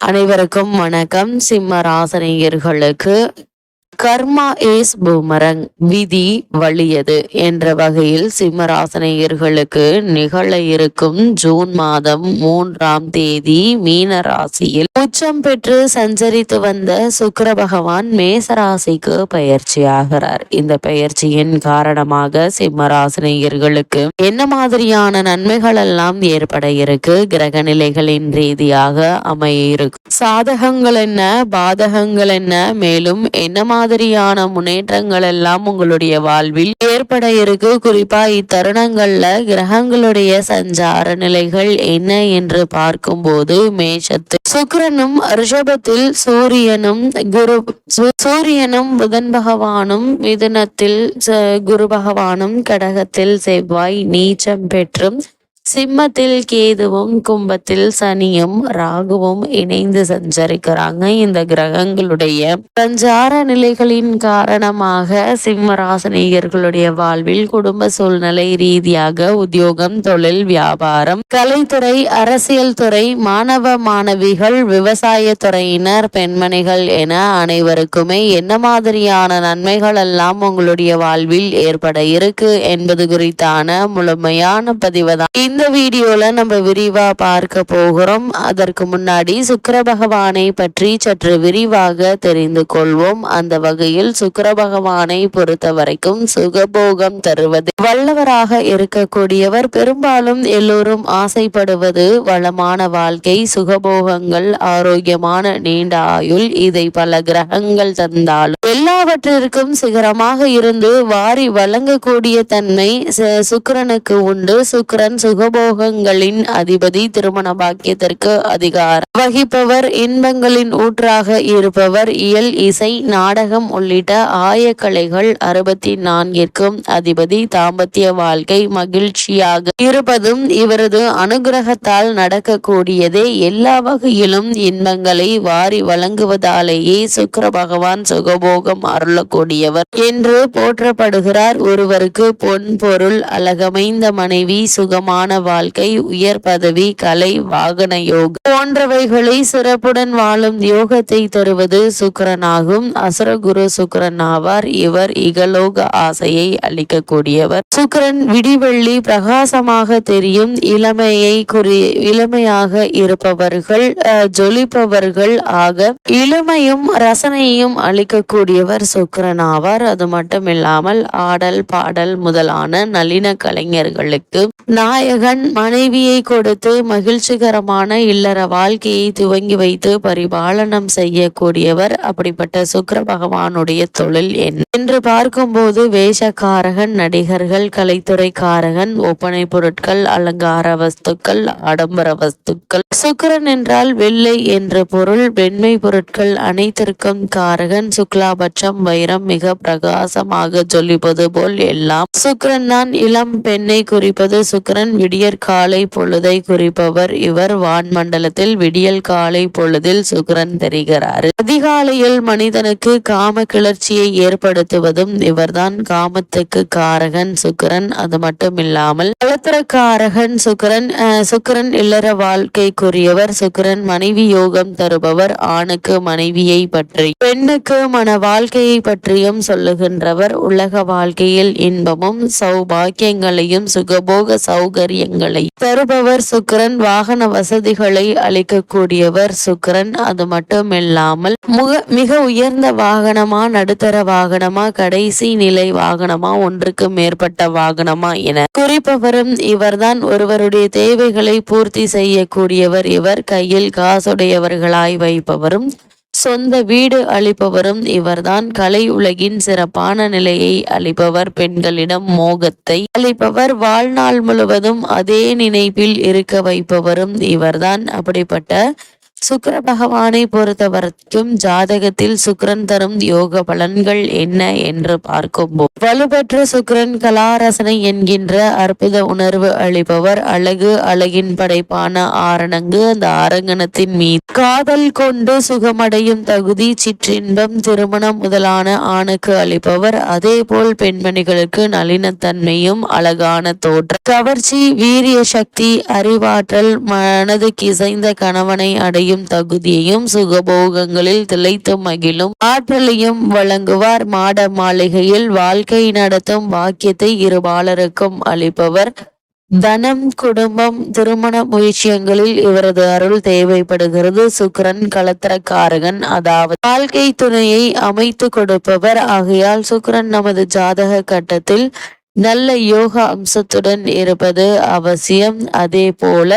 அனைவருக்கும் வணக்கம். சிம்ம ராசனியர்களுக்கு கர்மா ஏஸ் பூமரங் விதி வலியது என்ற வகையில் சிம்மராசனையர்களுக்கு நிகழ இருக்கும் ஜூன் மாதம் மூன்றாம் தேதி மீன ராசியில் உச்சம் பெற்று சஞ்சரித்து வந்த சுக்கர பகவான் மேசராசிக்கு பயிற்சியாகிறார். இந்த பயிற்சியின் காரணமாக சிம்மராசனையர்களுக்கு என்ன மாதிரியான நன்மைகள் எல்லாம் ஏற்பட இருக்கு? கிரக நிலைகளின் ரீதியாக அமைய இருக்கு சாதகங்கள் என்ன? பாதகங்கள் என்ன? மேலும் என்ன மாதிரியான முன்னேற்றங்கள் எல்லாம் உங்களுடைய வாழ்வில் ஏற்பட இருக்கு? குறிப்பா இத்தருணங்கள்ல கிரகங்களுடைய சஞ்சார நிலைகள் என்ன என்று பார்க்கும்போது மேஷத்து புதனும் ரிஷபத்தில் சூரியனும் குரு சூரியனும் புதன் பகவானும் மிதுனத்தில் ச- குரு பகவானும் கடகத்தில் செவ்வாய் நீச்சம் பெற்றும் சிம்மத்தில் கேதுவும் கும்பத்தில் சனியும் ராகுவும் இணைந்து சஞ்சரிக்கிறாங்க. இந்த கிரகங்களுடைய சஞ்சார நிலைகளின் காரணமாக சிம்மராசனீகர்களுடைய வாழ்வில் குடும்ப சூழ்நிலை ரீதியாக உத்தியோகம் தொழில் வியாபாரம் கலைத்துறை அரசியல் துறை மாணவ மாணவிகள் விவசாய துறையினர் பெண்மணிகள் என அனைவருக்குமே என்ன மாதிரியான நன்மைகள் எல்லாம் உங்களுடைய வாழ்வில் ஏற்பட இருக்கு என்பது குறித்தான முழுமையான பதிவு தான் இந்த வீடியோவில் நம்ம விரிவா பார்க்க போகிறோம். அதற்கு முன்னாடி சுக்கர பகவானை பற்றி சற்று விரிவாக தெரிந்து கொள்வோம். அந்த வகையில் சுக்கர பகவானை பொறுத்த வரைக்கும் சுகபோகம் தருவது வல்லவராக இருக்கக்கூடியவர் பெரும்பாலும் எல்லோரும் ஆசைப்படுவது வளமான வாழ்க்கை சுகபோகங்கள் ஆரோக்கியமான நீண்ட ஆயுள் இதை பல கிரகங்கள் தந்தாலும். எல்லாவற்றிற்கும் சிகரமாக இருந்து வாரி வழங்கக்கூடிய தன்மை ச- உண்டு. உண்டு சுக சுகபோகங்களின் அதிபதி திருமண பாக்கியத்திற்கு அதிகாரம். வகிப்பவர் இன்பங்களின் ஊற்றாக இருப்பவர். இயல் இசை நாடகம் உள்ளிட்ட ஆயக்கலைகள் அறுபத்தி நான்கிற்கும் அதிபதி தாம்பத்திய வாழ்க்கை மகிழ்ச்சியாக இருப்பதும் இவரது அனுகிரகத்தால் நடக்கக்கூடியதே. எல்லா வகையிலும் இன்பங்களை வாரி வழங்குவதாலேயே சுக்கர பகவான் சுகபோகம் அருளக்கூடியவர் என்று போற்றப்படுகிறார். ஒருவருக்கு பொன் பொருள் அழகமைந்த மனைவி சுகமான வாழ்க்கை உயர் பதவி கலை வாகன யோகம் போன்றவைகளை சிறப்புடன் வாழும் யோகத்தை தருவது சுக்கரனாகும். அசுரகுரு சுக்கரன் ஆவார். இவர் இகலோக ஆசையை அளிக்கக்கூடியவர். சுக்கரன் விடிவெள்ளி பிரகாசமாக தெரியும். இளமையை குறி இளமையாக இருப்பவர்கள் ஜொலிப்பவர்கள் ஆக இளமையும் ரசனையும் அளிக்கக்கூடியவர் சுக்கிரன் ஆவார். அது மட்டுமில்லாமல் ஆடல் பாடல் முதலான நளின கலைஞர்களுக்கு மகன் மனைவியை கொடுத்து மகிழ்ச்சிகரமான இல்லற வாழ்க்கையை துவங்கி வைத்து பரிபாலனம் செய்யக்கூடியவர். அப்படிப்பட்ட சுக்கர பகவானுடைய தொழில் என்ன? என்று பார்க்கும்போது வேஷக்காரகன் நடிகர்கள் கலைத்துறைக்காரகன் ஒப்பனை பொருட்கள் அலங்கார வஸ்துக்கள் ஆடம்பர வஸ்துக்கள். சுக்கரன் என்றால் வெள்ளை என்ற பொருள் வெண்மை பொருட்கள் அனைத்திற்கும் காரகன். சுக்லாபட்சம் வைரம் மிக பிரகாசமாக சொல்லிப்பது போல் எல்லாம். சுக்கரன் தான் இளம் பெண்ணை குறிப்பது. சுக்கிரன் விடியற் காலை பொழுதை குறிப்பவர் இவர் வான்மண்டலத்தில் விடியல் காலை பொழுதில் சுக்கிரன் தெரிகிறார். அதிகாலையில் மனிதனுக்கு காம கிளர்ச்சியை ஏற்படுத்துவதும் இவர்தான் காமத்துக்கு காரகன் சுக்கிரன். அது மட்டும் இல்லாமல் கலத்திரக்காரகன் சுக்கிரன் அஹ், சுக்கிரன் இல்லற வாழ்க்கைக்குரியவர். சுக்கிரன் மனைவி யோகம் தருபவர். ஆணுக்கு மனைவியை பற்றி பெண்ணுக்கு மன வாழ்க்கையை பற்றியும் சொல்லுகின்றவர். உலக வாழ்க்கையில் இன்பமும் சௌபாக்கியங்களையும் சுகபோக சௌகரிய காரியங்களை தருபவர் சுக்கரன் வாகன வசதிகளை அளிக்கக்கூடியவர் சுக்கரன். அது மட்டும் இல்லாமல் முக மிக உயர்ந்த வாகனமா நடுத்தர வாகனமா கடைசி நிலை வாகனமா ஒன்றுக்கு மேற்பட்ட வாகனமா என குறிப்பவரும் இவர்தான். ஒருவருடைய தேவைகளை பூர்த்தி செய்யக்கூடியவர் இவர். கையில் காசுடையவர்களாய் வைப்பவரும் சொந்த வீடு அளிப்பவரும் இவர்தான். கலை உலகின் சிறப்பான நிலையை அளிப்பவர். பெண்களிடம் மோகத்தை அளிப்பவர். வாழ்நாள் முழுவதும் அதே நினைப்பில் இருக்க வைப்பவரும் இவர்தான். அப்படிப்பட்ட சுக்கர பகவானை பொறுத்த வரைக்கும் ஜாதகத்தில் சுக்கிரன் தரும் யோக பலன்கள் என்ன என்று பார்க்கும்போது வலுப்பெற்ற சுக்கிரன் கலாரசனை என்கின்ற அற்புத உணர்வு அளிப்பவர். அழகு அழகின் படைப்பான ஆரணங்கு அந்த ஆரங்கணத்தின் மீது. காதல் கொண்டு சுகமடையும் தகுதி சிற்றின்பம் திருமணம் முதலான ஆணுக்கு அளிப்பவர். அதே போல் பெண்மணிகளுக்கு நளினத்தன்மையும் அழகான தோற்றம். கவர்ச்சி வீரிய சக்தி அறிவாற்றல் மனதுக்கு இசைந்த கணவனை அடையும் ஆற்றலையும் தகுதியையும் சுகபோகங்களில் திளைத்து மகிழும். ஆற்றலையும் வழங்குவார். மாட மாளிகையில் வாழ்க்கை நடத்தும் வாக்கியத்தை இரு பாலருக்கும் அளிப்பவர். தனம் குடும்பம் திருமண முயற்சியங்களில் இவரது அருள் தேவைப்படுகிறது. சுக்கரன் கலத்திரக்காரகன் அதாவது வாழ்க்கை துணையை அமைத்து கொடுப்பவர். ஆகையால் சுக்கரன் நமது ஜாதக கட்டத்தில் நல்ல யோக அம்சத்துடன் இருப்பது அவசியம். அதே போல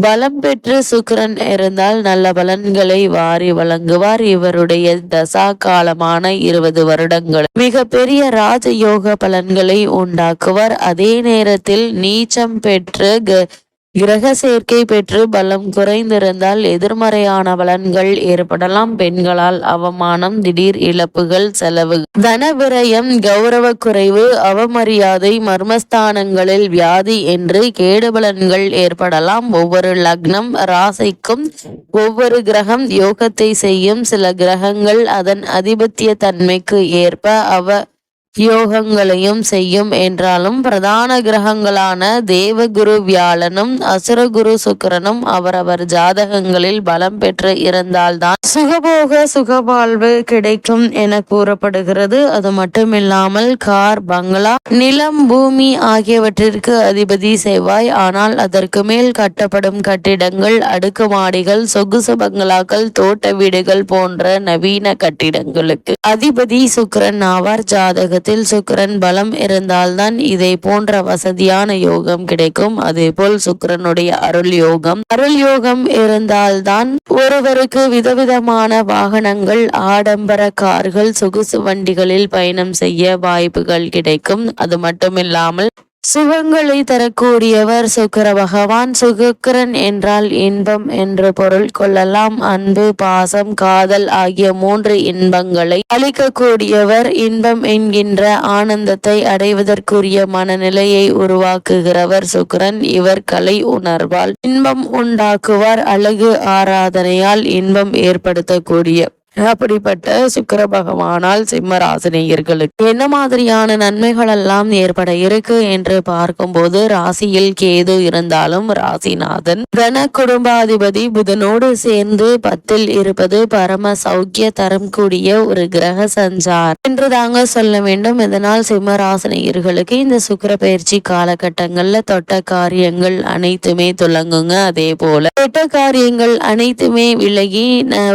பலம் பெற்று சுக்கிரன் இருந்தால் நல்ல பலன்களை வாரி வழங்குவார். இவருடைய தசா காலமான இருபது வருடங்கள் மிக பெரிய ராஜயோக பலன்களை உண்டாக்குவார். அதே நேரத்தில் நீச்சம் பெற்று க- கிரக சேர்க்கை பெற்று பலம் குறைந்திருந்தால் எதிர்மறையான பலன்கள் ஏற்படலாம். பெண்களால் அவமானம் திடீர் இழப்புகள் செலவு. தன விரயம் கௌரவ குறைவு அவமரியாதை மர்மஸ்தானங்களில் வியாதி என்று கேடு பலன்கள் ஏற்படலாம். ஒவ்வொரு லக்னம் ராசிக்கும் ஒவ்வொரு கிரகம் யோகத்தை செய்யும். சில கிரகங்கள் அதன் அதிபத்திய தன்மைக்கு ஏற்ப அவ யோகங்களையும் செய்யும் என்றாலும் பிரதான கிரகங்களான தேவகுரு வியாழனும் அசுரகுரு சுக்கரனும் அவரவர் ஜாதகங்களில் பலம் பெற்று இருந்தால்தான் சுகபோக சுகவாழ்வு கிடைக்கும் என கூறப்படுகிறது. அது மட்டுமில்லாமல் கார் பங்களா நிலம் பூமி ஆகியவற்றிற்கு அதிபதி செவ்வாய். ஆனால் அதற்கு மேல் கட்டப்படும் கட்டிடங்கள் அடுக்குமாடிகள் சொகுசு பங்களாக்கள் தோட்ட வீடுகள் போன்ற நவீன கட்டிடங்களுக்கு அதிபதி சுக்கரன் ஆவார். ஜாதகத்தில் சுக்கிரன் பலம் இருந்தால்தான் இதை போன்ற வசதியான யோகம் கிடைக்கும். அதே போல் சுக்கரனுடைய அருள் யோகம். அருள் யோகம் இருந்தால்தான் ஒருவருக்கு விதவிதமான வாகனங்கள் ஆடம்பர கார்கள் சொகுசு வண்டிகளில் பயணம் செய்ய வாய்ப்புகள் கிடைக்கும். அது மட்டுமில்லாமல் சுகங்களை தரக்கூடியவர் சுக்கர பகவான். சுகக்கரன் என்றால் இன்பம் என்று பொருள் கொள்ளலாம். அன்பு பாசம் காதல் ஆகிய மூன்று இன்பங்களை அளிக்கக்கூடியவர். இன்பம் என்கின்ற ஆனந்தத்தை அடைவதற்குரிய மனநிலையை உருவாக்குகிறவர் சுக்கிரன். இவர் கலை உணர்வால் இன்பம் உண்டாக்குவார். அழகு ஆராதனையால் இன்பம் ஏற்படுத்தக்கூடிய அப்படிப்பட்ட சுக்கர பகவானால் சிம்ம ராசினியர்களுக்கு என்ன மாதிரியான நன்மைகள் எல்லாம் ஏற்பட இருக்கு என்று பார்க்கும்போது ராசியில் கேது இருந்தாலும் ராசிநாதன் தன குடும்பாதிபதி புதனோடு சேர்ந்து பத்தில் இருப்பது பரம சௌக்கிய தரம் கூடிய ஒரு கிரக சஞ்சார் என்று தாங்க சொல்ல வேண்டும். இதனால் சிம்ம ராசினியர்களுக்கு இந்த சுக்கிர பயிற்சி காலகட்டங்கள்ல தொட்ட காரியங்கள் அனைத்துமே துலங்குங்க. அதே போல தொட்ட காரியங்கள் அனைத்துமே விலகி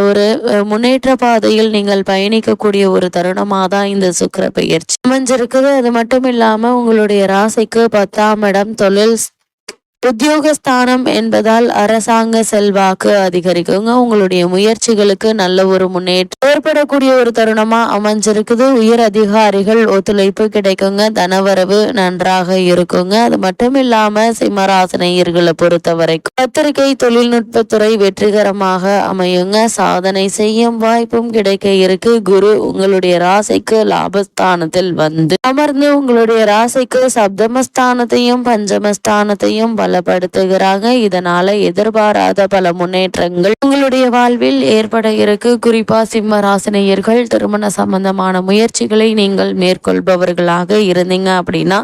ஒரு முன்னேற்ற முன்னேற்ற பாதையில் நீங்கள் பயணிக்கக்கூடிய ஒரு தருணமாக தான் இந்த சுக்கிர பயிற்சி அமைஞ்சிருக்குது. அது மட்டும் இல்லாம உங்களுடைய ராசிக்கு பத்தாம் இடம் தொழில் உத்தியோகஸ்தானம் என்பதால் அரசாங்க செல்வாக்கு அதிகரிக்குங்க. உங்களுடைய முயற்சிகளுக்கு நல்ல ஒரு முன்னேற்றம் ஏற்படக்கூடிய ஒரு தருணமா அமைஞ்சிருக்குது. உயர் அதிகாரிகள் ஒத்துழைப்பு கிடைக்குங்க. தனவரவு நன்றாக இருக்குங்க. அது மட்டும் இல்லாம சிம்மராசனையர்களை பொறுத்த வரைக்கும் பத்திரிகை தொழில்நுட்பத்துறை வெற்றிகரமாக அமையுங்க. சாதனை செய்யும் வாய்ப்பும் கிடைக்க இருக்கு. குரு உங்களுடைய ராசிக்கு லாபஸ்தானத்தில் வந்து அமர்ந்து உங்களுடைய ராசிக்கு சப்தமஸ்தானத்தையும் பஞ்சமஸ்தானத்தையும் பலப்படுத்துகிறாங்க. இதனால எதிர்பாராத பல முன்னேற்றங்கள் உங்களுடைய வாழ்வில் ஏற்பட இருக்கு. குறிப்பா சிம்ம ராசினியர்கள் திருமண சம்பந்தமான முயற்சிகளை நீங்கள் மேற்கொள்பவர்களாக இருந்தீங்க அப்படின்னா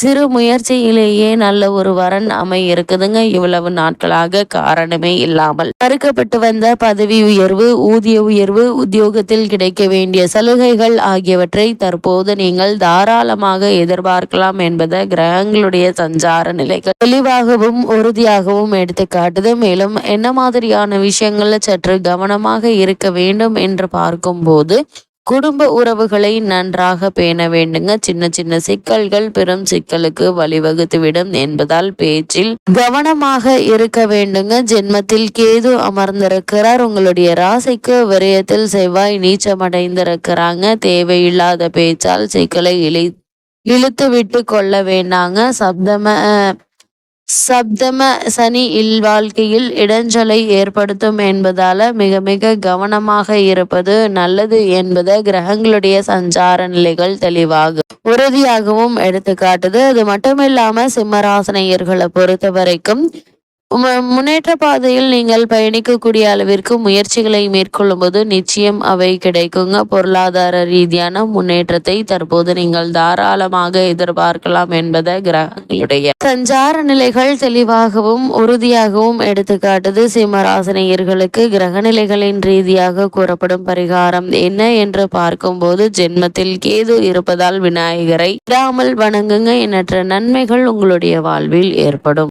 சிறு முயற்சியிலேயே நல்ல ஒரு வரன் அமை இருக்குதுங்க இவ்வளவு நாட்களாக காரணமே இல்லாமல். மறுக்கப்பட்டு வந்த பதவி உயர்வு ஊதிய உயர்வு உத்தியோகத்தில் கிடைக்க வேண்டிய சலுகைகள் ஆகியவற்றை தற்போது நீங்கள் தாராளமாக எதிர்பார்க்கலாம் என்பது கிரகங்களுடைய சஞ்சார நிலைகள். தெளிவாகவும் உறுதியாகவும் எடுத்துக்காட்டுது மேலும் என்ன மாதிரியான விஷயங்கள்ல சற்று கவனமாக இருக்க வேண்டும் என்று பார்க்கும்போது குடும்ப உறவுகளை நன்றாக பேண வேண்டுங்க. சின்ன சின்ன சிக்கல்கள் பெரும் சிக்கலுக்கு வழிவகுத்துவிடும் என்பதால் பேச்சில் கவனமாக இருக்க வேண்டுங்க. ஜென்மத்தில் கேது அமர்ந்திருக்கிறார். உங்களுடைய ராசிக்கு விரயத்தில் செவ்வாய் நீச்சமடைந்திருக்கிறாங்க. தேவையில்லாத பேச்சால் சிக்கலை இழி இழுத்து விட்டு கொள்ள வேண்டாங்க. சப்தம சப்தம சனி இல் வாழ்க்கையில் இடைஞ்சலை ஏற்படுத்தும் என்பதால மிக மிக கவனமாக இருப்பது நல்லது என்பதை கிரகங்களுடைய சஞ்சார நிலைகள் தெளிவாக உறுதியாகவும் எடுத்து காட்டுது அது மட்டும் இல்லாம சிம்மராசனையர்களை பொறுத்த வரைக்கும் முன்னேற்ற பாதையில் நீங்கள் பயணிக்கக்கூடிய அளவிற்கு முயற்சிகளை மேற்கொள்ளும் போது நிச்சயம் அவை கிடைக்குங்க. பொருளாதார ரீதியான முன்னேற்றத்தை தற்போது நீங்கள் தாராளமாக எதிர்பார்க்கலாம் என்பதை கிரகங்களுடைய சஞ்சார நிலைகள் தெளிவாகவும் உறுதியாகவும் எடுத்துக்காட்டுது. சிம்மராசனையர்களுக்கு கிரகநிலைகளின் ரீதியாக கூறப்படும் பரிகாரம் என்ன என்று பார்க்கும்போது ஜென்மத்தில் கேது இருப்பதால் விநாயகரை விடாமல் வணங்குங்க. எண்ணற்ற நன்மைகள் உங்களுடைய வாழ்வில் ஏற்படும்.